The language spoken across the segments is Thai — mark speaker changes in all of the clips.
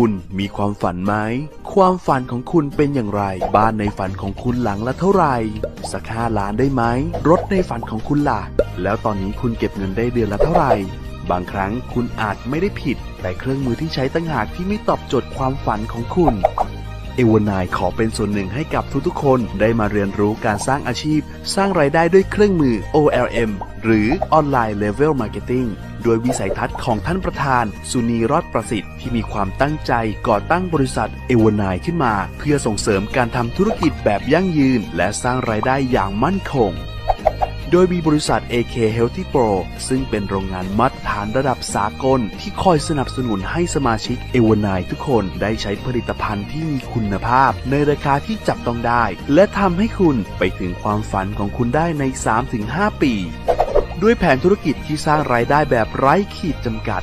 Speaker 1: คุณมีความฝันไหม ความฝันของคุณเป็นอย่างไร บ้านในฝันของคุณหลังละเท่าไหร่ สักห้าล้านได้ไหม รถในฝันของคุณล่ะ แล้วตอนนี้คุณเก็บเงินได้เดือนละเท่าไหร่ บางครั้งคุณอาจไม่ได้ผิด แต่เครื่องมือที่ใช้ตั้งหากที่ไม่ตอบโจทย์ความฝันของคุณ เอวานายขอเป็นส่วนหนึ่งให้กับทุกๆ คนได้มาเรียนรู้การสร้างอาชีพ สร้างรายได้ด้วยเครื่องมือ OLM หรือ Online Level Marketing โดยวิสัยทัศน์ของท่านประธาน สุนีรอดประสิทธิ์ที่มีความตั้งใจก่อตั้งบริษัทเอวานายขึ้นมา เพื่อส่งเสริมการทำธุรกิจแบบยั่งยืน และสร้างรายได้อย่างมั่นคง โดยมีบริษัท AK Healthy Pro ซึ่งเป็นโรงงานมาตรฐานระดับสากล ที่คอยสนับสนุนให้สมาชิกเอวานายทุกคนได้ใช้ผลิตภัณฑ์ที่มีคุณภาพ ในราคาที่จับต้องได้ และทำให้คุณไปถึงความฝันของคุณได้ใน 3-5 ปี ด้วยแผนธุรกิจที่สร้างรายได้แบบไร้ขีดจำกัด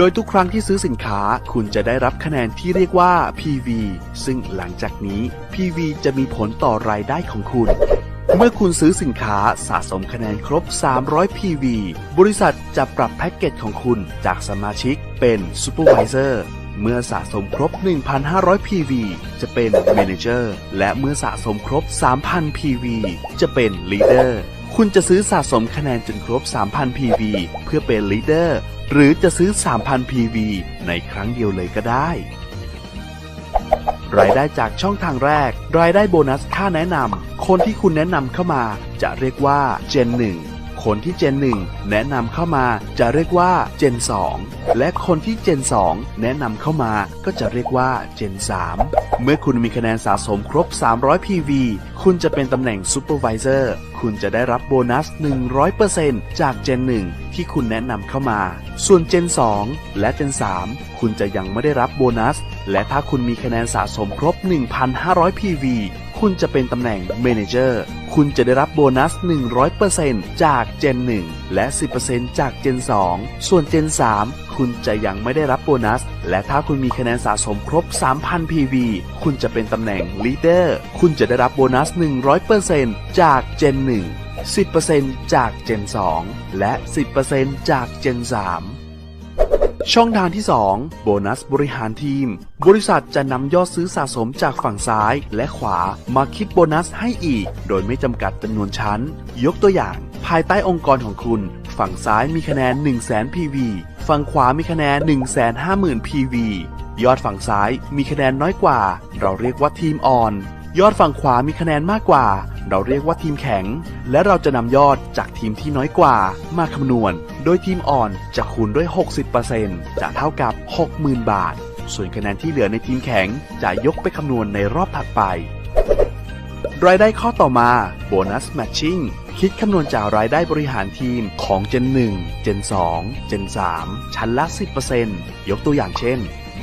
Speaker 1: โดยทุกครั้งที่ซื้อสินค้าคุณจะได้รับคะแนนที่เรียกว่า PV ซึ่งหลังจากนี้ PV จะมีผลต่อรายได้ของคุณ เมื่อคุณซื้อสินค้าสะสมคะแนนครบ 300 PV บริษัทจะปรับแพ็กเกจของคุณจากสมาชิกเป็น Supervisor เมื่อสะสมครบ 1,500 PV จะเป็น Manager และเมื่อสะสมครบ 3,000 PV จะเป็น Leader คุณจะซื้อสะสมคะแนนจนครบ 3,000 PV เพื่อเป็น Leader หรือจะซื้อ 3,000 PV ในครั้งเดียวเลยก็ได้ รายได้จากช่องทางแรก รายได้โบนัสค่าแนะนำคนที่คุณแนะนำเข้ามาจะเรียกว่า Gen 1 คนที่ Gen 1แนะนำเข้ามาจะเรียกว่า Gen 2และคนที่ Gen 2แนะนำเข้ามาก็จะเรียกว่า Gen 3เมื่อคุณมีคะแนนสะสมครบ 300 PV คุณจะเป็นตำแหน่ง Supervisor คุณจะได้รับโบนัส 100%จาก Gen 1ที่คุณแนะนำเข้ามา ส่วน Gen 2และ Gen 3คุณจะยังไม่ได้รับโบนัส และถ้าคุณมีคะแนนสะสมครบ 1,500 PV คุณจะเป็นตำแหน่ง Manager คุณจะได้รับโบนัส 100%จาก Gen 1 และ 10%จาก Gen 2 ส่วน Gen 3 คุณจะยังไม่ได้รับโบนัส และถ้าคุณมีคะแนนสะสมครบ 3,000 PV คุณจะเป็นตำแหน่ง Leader คุณจะได้รับโบนัส 100%จาก Gen 1 10%จาก Gen 2 และ 10%จาก Gen 3 ช่องทางที่ 2 โบนัสบริหารทีม บริษัทจะนำยอดซื้อสะสมจากฝั่งซ้ายและขวามาคิดโบนัสให้อีก โดยไม่จำกัดจำนวนชั้น ยกตัวอย่าง ภายใต้องค์กรของคุณ ฝั่งซ้ายมีคะแนน 1 0 0 0 0แสน PV ฝั่งขวามีคะแนน 1 5 0 0 0 0 PV ยอดฝั่งซ้ายมีคะแนนน้อยกว่า เราเรียกว่าทีมอ่อน ยอดฝั่งขวามีคะแนนมากกว่า เราเรียกว่าทีมแข็ง และเราจะนำยอดจากทีมที่น้อยกว่า มาคำนวณ โดยทีมอ่อนจะคูณด้วย 60%จะเท่ากับ 60,000 บาท ส่วนคะแนนที่เหลือในทีมแข็งจะยกไปคำนวณในรอบถัดไป รายได้ข้อต่อมาโบนัสแมทชิ่งคิดคำนวณจากรายได้บริหารทีมของ Gen 1 Gen 2 Gen 3 ชั้นละ 10%ยกตัวอย่างเช่น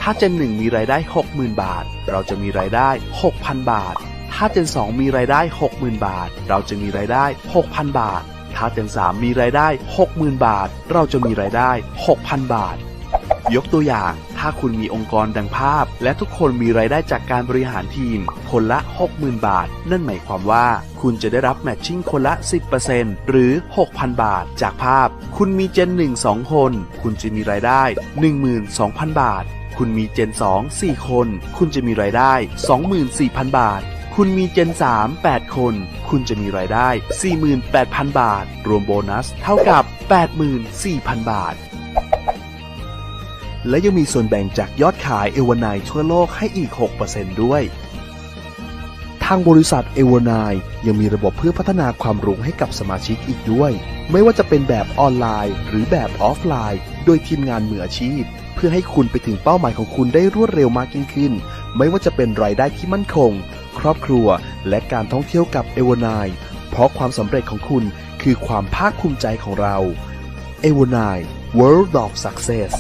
Speaker 1: ถ้า Gen 1มีรายได้ 60,000 บาท เราจะมีรายได้ 6,000 บาท ถ้าเจน 2 มีรายได้ 60,000 บาท เราจะมีรายได้ 6,000 บาท ถ้าเจน 3 มีรายได้ 60,000 บาท เราจะมีรายได้ 6,000 บาท ยกตัวอย่าง ถ้าคุณมีองค์กรดังภาพ และทุกคนมีรายได้จากการบริหารทีม คนละ 60,000 บาท นั่นหมายความว่า คุณจะได้รับแมทชิ่งคนละ 10%หรือ 6,000 บาท จากภาพ คุณมีเจน 1 2 คน คุณจะมีรายได้ 12,000 บาท คุณมีเจน 2 4 คน คุณจะมีรายได้ 24,000 บาทคุณมีเจน 3 8 คน คุณจะมีรายได้ 48,000 บาท รวมโบนัสเท่ากับ 84,000 บาท และยังมีส่วนแบ่งจากยอดขายเอวานายทั่วโลกให้อีก 6%ด้วย ทางบริษัทเอวานายยังมีระบบเพื่อพัฒนาความรู้ให้กับสมาชิกอีกด้วย ไม่ว่าจะเป็นแบบออนไลน์ หรือแบบออฟไลน์ โดยทีมงานมืออาชีพ เพื่อให้คุณไปถึงเป้าหมายของคุณได้รวดเร็วมากยิ่งขึ้น ไม่ว่าจะเป็นรายได้ที่มั่นคง ครอบครัว และการท่องเที่ยวกับเอวานายเพราะความสำเร็จของคุณคือความภาคภูมิใจของเราเอวานาย World of Success